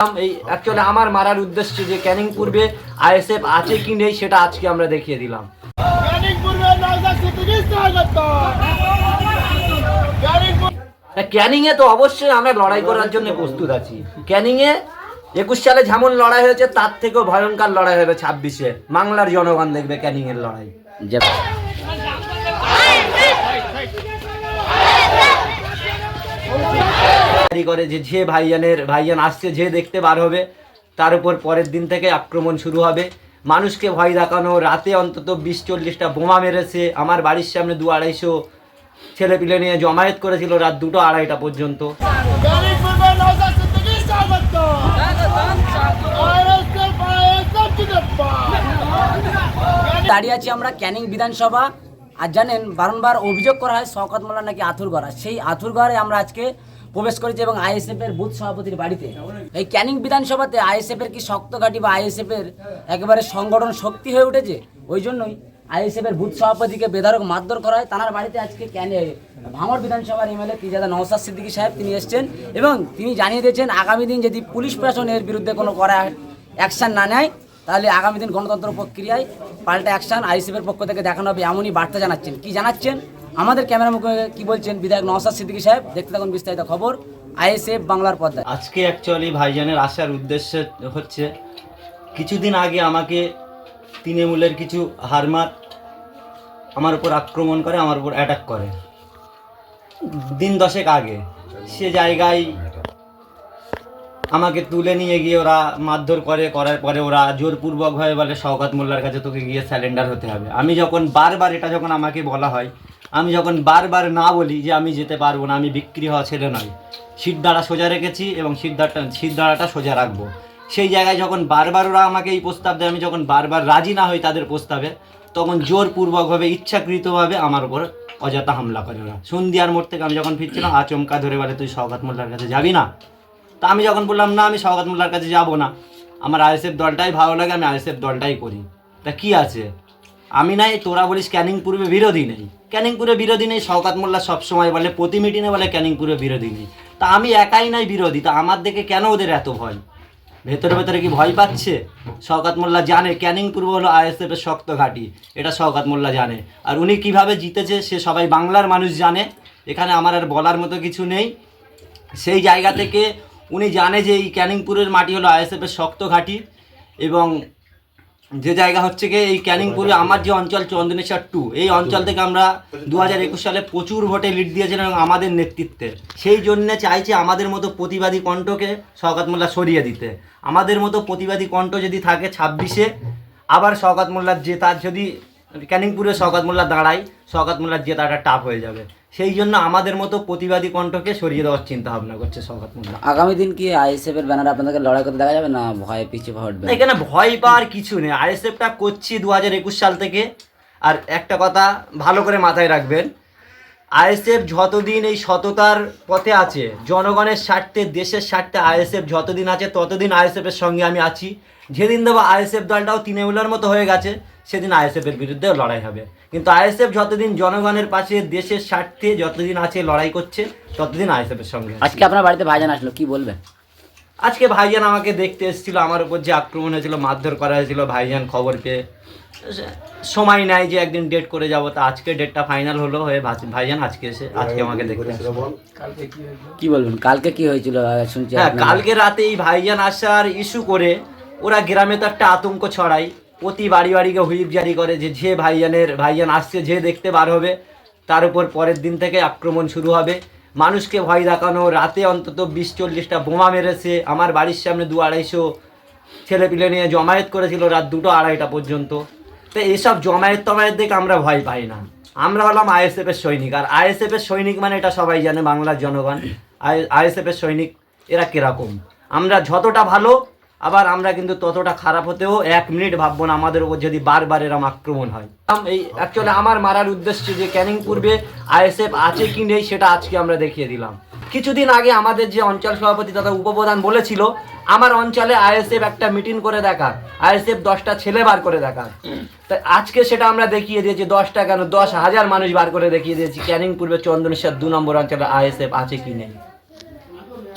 এই অ্যাকচুয়ালি আমার মারার উদ্দেশ্য যে ক্যানিং পূর্বে আইএসএফ আছে কি নেই সেটা আজকে আমরা দেখিয়ে দিলাম ক্যানিং এ তো অবশ্যই আমরা লড়াই করার জন্য প্রস্তুত আছি ক্যানিং এ একুশ সালে যেমন লড়াই হয়েছে তার থেকেও ভয়ঙ্কর লড়াই হবে ছাব্বিশে বাংলার জনগণ দেখবে ক্যানিং এর লড়াই জারি করে যে যে ভাইজানের ভাইজান আসছে, যে দেখতে বার হবে, তার উপর পরের দিন থেকে আক্রমণ শুরু হবে। মানুষকে ভয় দেখানো, রাতে অন্তত বিশ চল্লিশটা বোমা মেরেছে। আমার বাড়ির সামনে দু আড়াইশো ছেলে পিলে নিয়ে জমায়েত করেছিল রাত দুটো আড়াইটা পর্যন্ত। দাঁড়িয়ে আছি আমরা ক্যানিং বিধানসভা। আর জানেন, বারংবার অভিযোগ করা হয়, শওকত মোল্লা নাকি আথুরগড়া সেই আথুরগড়ে আমরা আজকে প্রবেশ করেছে এবং আইএসএফ এর বুথ সভাপতির বাড়িতে। এই ক্যানিং বিধানসভাতে আইএসএফ এর কি শক্ত ঘাঁটি বা আইএসএফ এর একেবারে সংগঠন শক্তি হয়ে উঠেছে? ওই জন্যই আইএসএফ এর বুথ সভাপতিকে বেধারক মারধর করা হয়। তার বাড়িতে আজকে ক্যানে ভাঙড় বিধানসভার এমএলএ পিজাদা নওসাদ সিদ্দিকী সাহেব তিনি এসেছেন এবং তিনি জানিয়ে দিয়েছেন, আগামী দিন যদি পুলিশ প্রশাসন এর বিরুদ্ধে কোনো করা অ্যাকশন না নেয়, তাহলে আগামী দিন গণতন্ত্র প্রক্রিয়ায় পাল্টা অ্যাকশন আইসিএফের পক্ষ থেকে দেখানো হবে। এমনই বার্তা জানাচ্ছেন। কি জানাচ্ছেন? আমাদের ক্যামেরা মুখে কি বলছেন বিধায়ক নওসাদ সিদ্দিকী সাহেব? দেখতে থাকুন বিস্তারিত খবর আইএসএফ বাংলার পর্দায়। আজকে অ্যাকচুয়ালি ভাইজানের আসার উদ্দেশ্য হচ্ছে, কিছুদিন আগে আমাকে তৃণমূলের কিছু হারমাত আমার উপর আক্রমণ করে, আমার উপর অ্যাটাক করে। দিন দশেক আগে সে জায়গায় আমাকে তুলে নিয়ে গিয়ে ওরা মারধর করে, করার পরে ওরা জোরপূর্বকভাবে বলে, শওকাত মোল্লার কাছে তোকে গিয়ে স্যালেন্ডার হতে হবে। আমি যখন বারবার এটা যখন আমাকে বলা হয় আমি যখন বারবার না বলি যে আমি যেতে পারব না, আমি বিক্রি হওয়া ছেলে নয়। সিদ্ধারা সোজা রেখেছি এবং সিদ্ধারটা সিদ্ধারাটা সোজা রাখব। সেই জায়গায় যখন বারবার ওরা আমাকে এই প্রস্তাব দেয়, আমি যখন বারবার রাজি না হই তাদের প্রস্তাবে, তখন জোরপূর্বকভাবে ইচ্ছাকৃতভাবে আমার উপর অযথা হামলা করে ওরা। সন্ধিয়ার মোড় থেকে আমি যখন ফিরছিলাম, আচমকা ধরে বলে, তুই শওকাত মোল্লার কাছে যাবি না? তা আমি যখন বললাম, না, আমি শওকাত মোল্লার কাছে যাব না। আমার আইএসএফ দলটাই ভালো লাগে, আমি আইএসএফ দলটাই করি। তা কি আছে? আমি নাই, তোরা বলিস ক্যানিং পূর্বে বিরোধী নেই। ক্যানিং পূর্বে বিরোধী নেই, শওকাত মোল্লা সবসময় বলে প্রতি মিটিংয়ে বলে ক্যানিং পূর্বে বিরোধী নেই। তা আমি একাই নাই বিরোধী, তা আমার দেখে কেন ওদের এত ভয়? ভেতরে ভেতরে কি ভয় পাচ্ছে? শওকাত মোল্লা জানে ক্যানিং পূর্ব হলো আইএসএফ এর শক্ত ঘাঁটি, এটা শওকাত মোল্লা জানে। আর উনি কীভাবে জিতেছে, সে সবাই বাংলার মানুষ জানে। এখানে আমার আর বলার মতো কিছু নেই। সেই জায়গা থেকে উনি জানে যে এই ক্যানিংপুরের মাটি হলো আইএসএফ এর শক্ত ঘাঁটি, এবং যে জায়গা হচ্ছে গিয়ে এই ক্যানিংপুরে আমার যে অঞ্চল চন্দনেশ্বর টু এই অঞ্চল থেকে আমরা দু হাজার একুশ সালে প্রচুর ভোটে লিড দিয়েছিলাম এবং আমাদের নেতৃত্বে। সেই জন্যে চাইছে আমাদের মতো প্রতিবাদী কণ্ঠকে শওকাত মোল্লা সরিয়ে দিতে। আমাদের মতো প্রতিবাদী কণ্ঠ যদি থাকে ছাব্বিশে আবার শওকাত মোল্লার জেতার যদি ক্যানিংপুরে শওকাত মোল্লা দাঁড়ায় শওকাত মোল্লার জেতাটা টাফ হয়ে যাবে। সেই জন্য আমাদের মতো প্রতিবাদী কণ্ঠকে সরিয়ে দেওয়ার চিন্তা ভাবনা করছে শওকাত মোল্লা আগামী দিন কি আইএসএফ এর ব্যানারে আপনাদেরকে লড়াই করতে দেখা যাবে না ভয়ে পিছিয়ে হটবে এখানে ভয় পাওয়ার কিছু নেই। আইএসএফটা করছি দু হাজার একুশ সাল থেকে। আর একটা কথা ভালো করে মাথায় রাখবেন আইএসএফ যতদিন এই সততার পথে আছে জনগণের স্বার্থে দেশের স্বার্থে আইএসএফ যতদিন আছে ততদিন আইএসএফ এর সঙ্গে আমি আছি। যেদিন দেবো আইএসএফ দলটাও তৃণমূলের মতো হয়ে গেছে। সেদিন আইএসএফ এর বিরুদ্ধে লড়াই হবে। কিন্তু আইএসএফ যতদিন জনগণের পাশে দেশের স্বার্থে যতদিন আছে লড়াই করছে ততদিন আইএসএফ এর সঙ্গে আজকে আপনার বাড়িতে ভাইজান আসলো কি বলবেন আজকে ভাইজান আমাকে দেখতে এসেছিল আমার উপর যে আক্রমণ হয়েছিল মারধর করা হয়েছিল ভাইজান খবর পেয়ে। সময় নাই যে একদিন ডেট করে যাব তা আজকে ডেটটা ফাইনাল হলো হয়ে ভাইজান আজকে এসে আজকে আমাকে দেখতে। কি বলবেন? কালকে কি হয়েছিল? শুনছি হ্যাঁ কালকে রাতে এই ভাইজান আসার ইস্যু করে ওরা গ্রামে তো একটা আতঙ্ক ছড়ায়। প্রতি বাড়ি বাড়িকে হুইপ জারি করে যে যে ভাইজানের ভাইজান আসছে যে দেখতে বার হবে, তার উপর পরের দিন থেকে আক্রমণ শুরু হবে। মানুষকে ভয় দেখানো, রাতে অন্তত বিশ চল্লিশটা বোমা মেরেছে। আমার বাড়ির সামনে দু আড়াইশো ছেলে পিলে নিয়ে জমায়েত করেছিল রাত দুটো আড়াইটা পর্যন্ত। তো এসব জমায়েত টমায়েত দেখে আমরা ভয় পাই না। আমরা হলাম আইএসএফের সৈনিক। আর আইএসএফের সৈনিক মানে এটা সবাই জানে, বাংলার জনগণ। আইএসএফ এর সৈনিক এরা কীরকম? আমরা যতটা ভালো আবার আমরা কিন্তু ততটা খারাপ হতেও এক মিনিট ভাববো না, আমাদের উপর যদি বারবার এরম আক্রমণ হয়। এই অ্যাকচুয়ালি আমার মারার উদ্দেশ্য যে ক্যানিং পূর্বে আইএসএফ আছে কি নেই সেটা আজকে আমরা দেখিয়ে দিলাম। কিছুদিন আগে আমাদের যে অঞ্চল সভাপতি তথা উপপ্রধান বলেছিল, আমার অঞ্চলে আইএসএফ একটা মিটিং করে দেখা আইএসএফ দশটা ছেলে বার করে দেখা তাই আজকে সেটা আমরা দেখিয়ে দিয়েছি, দশটা কেন, দশ হাজার মানুষ বার করে দেখিয়ে দিয়েছি। ক্যানিং পূর্বে চন্দনেশ্বর দু নম্বর অঞ্চলে আইএসএফ আছে কি নেই।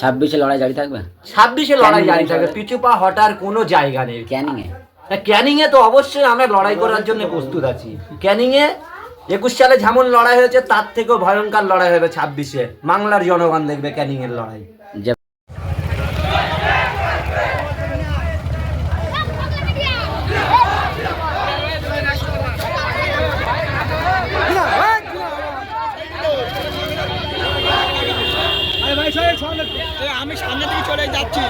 ছাব্বিশে লড়াই জারি থাকবে? ছাব্বিশে লড়াই জারি থাকবে। পিছু পা হটার কোনো জায়গা নেই। ক্যানিং এ ক্যানিং এ তো অবশ্যই আমরা লড়াই করার জন্য প্রস্তুত আছি। ক্যানিং এ একুশ সালে যেমন লড়াই হয়েছে তার থেকেও ভয়ঙ্কর লড়াই হবে ছাব্বিশে। বাংলার জনগণ দেখবে ক্যানিং এর লড়াই যে আমি সামনে থেকে চলে যাচ্ছি।